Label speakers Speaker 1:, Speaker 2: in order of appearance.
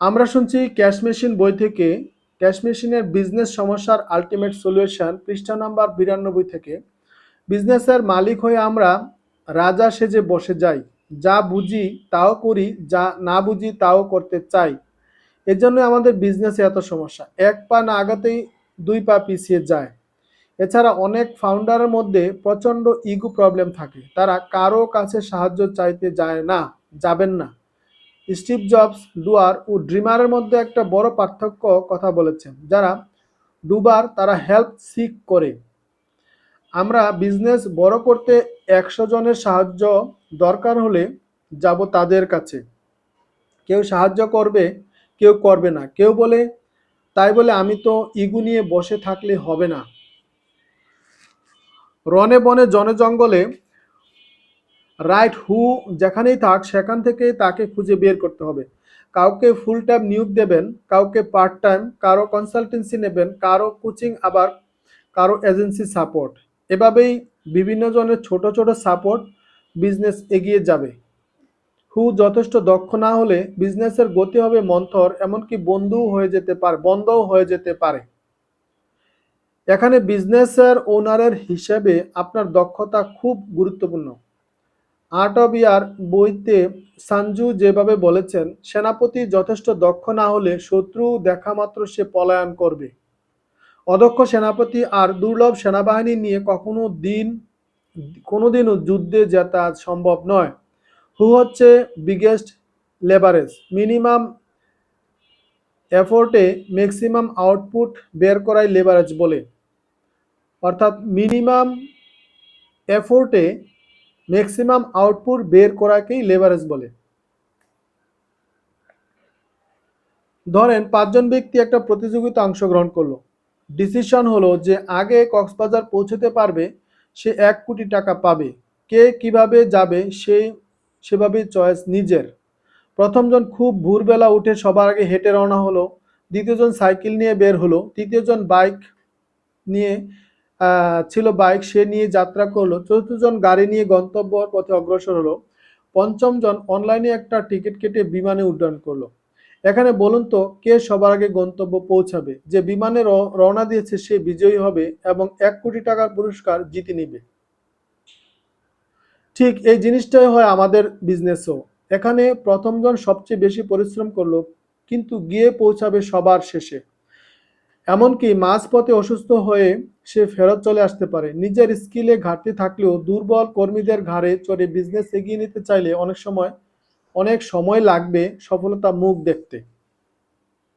Speaker 1: আমরা শুনছি cash machine বই থেকে, ক্যাশ মেশিনের বিজনেস সমস্যার আলটিমেট সলিউশন পৃষ্ঠা নাম্বার বিরানব্বই থেকে। বিজনেসের মালিক হয়ে আমরা রাজা সেজে বসে যাই, যা বুঝি তাও করি, যা না বুঝি তাও করতে চাই। এর জন্য আমাদের বিজনেসে এত সমস্যা। এক পা না আগাতেই দুই পা পিছিয়ে যায়। এছাড়া অনেক ফাউন্ডারের মধ্যে প্রচণ্ড ইগো প্রবলেম থাকে। তারা কারও কাছে সাহায্য চাইতে যায় না, যাবেন না। স্টিভ জবস, ডুয়ার ও ড্রিমারের মধ্যে একটা বড় পার্থক্য কথা বলেছেন, যারা ডুবার তারা হেল্প সিক করে। আমরা বিজনেস বড় করতে একশো জনের সাহায্য দরকার হলে যাব তাদের কাছে। কেউ সাহায্য করবে, কেউ করবে না। কেউ বলে, তাই বলে আমি তো ইগু নিয়ে বসে থাকলে হবে না। রনে বনে জনে জঙ্গলে রাইট হু যেখানেই থাক, সেখান থেকে তাকে খুঁজে বের করতে হবে। কাউকে ফুল টাইম নিয়োগ দেবেন, কাউকে পার্ট টাইম কারও কনসালটেন্সি নেবেন, কারও কোচিং আবার কারও এজেন্সি সাপোর্ট এভাবেই বিভিন্ন জনের ছোট ছোট সাপোর্ট বিজনেস এগিয়ে যাবে। হু যথেষ্ট দক্ষ না হলে বিজনেসের গতি হবে মন্থর, এমনকি বন্ধও হয়ে যেতে পারে, বন্ধও হয়ে যেতে পারে। এখানে বিজনেসের ওনারের হিসেবে আপনার দক্ষতা খুব গুরুত্বপূর্ণ। আর্ট অব ইয়ার বইতে সানজু যেভাবে বলেছেন, সেনাপতি যথেষ্ট দক্ষ না হলে শত্রু দেখা মাত্র সে পলায়ন করবে। অদক্ষ সেনাপতি আর দুর্লভ সেনাবাহিনী নিয়ে কখনো দিন, কোনোদিনও যুদ্ধে জেতা সম্ভব নয়। হু হচ্ছে বিগেস্ট লেবারেজ মিনিমাম এফোর্টে ম্যাক্সিমাম আউটপুট বের করাই লেবারেজ বলে। অর্থাৎ মিনিমাম এফোর্টে ম্যাক্সিমাম আউটপুট বের করাকেই লেভারেজ বলে। ধরেন, পাঁচজন ব্যক্তি একটা প্রতিযোগিতা অংশগ্রহণ করল। ডিসিশন হলো যে আগে কক্সবাজার পৌঁছতে পারবে, সে এক কোটি টাকা পাবে। কে কীভাবে যাবে সেই সেভাবে চয়েস নিজের। প্রথমজন খুব ভোরবেলা উঠে সবার আগে হেঁটে রওনা হলো। দ্বিতীয়জন সাইকেল নিয়ে বের হলো। তৃতীয়জন বাইক নিয়ে ছিল বাইক, সে নিয়ে যাত্রা করল। চতুর্থজন গাড়ি নিয়ে গন্তব্য পথে অগ্রসর হলো। পঞ্চমজন অনলাইনে একটা টিকিট কেটে বিমানে উড্ডয়ন করল। এখানে বলুন তো, কে সবার আগে গন্তব্য পৌঁছাবে? যে বিমানে রওনা দিয়েছে সে বিজয়ী হবে এবং এক কোটি টাকার পুরস্কার জিতে নিবে। ঠিক এই জিনিসটাই হয় আমাদের বিজনেসও এখানে প্রথমজন সবচেয়ে বেশি পরিশ্রম করল, কিন্তু গিয়ে পৌঁছাবে সবার শেষে। এমনকি মাঝপথে অসুস্থ হয়ে সে ফেরত চলে আসতে পারে। নিজের স্কিলে ঘাটতি থাকলেও দুর্বল কর্মীদের ঘাড়ে চড়ে বিজনেস এগিয়ে নিতে চাইলে অনেক সময় অনেক সময় লাগবে সফলতা মুখ দেখতে।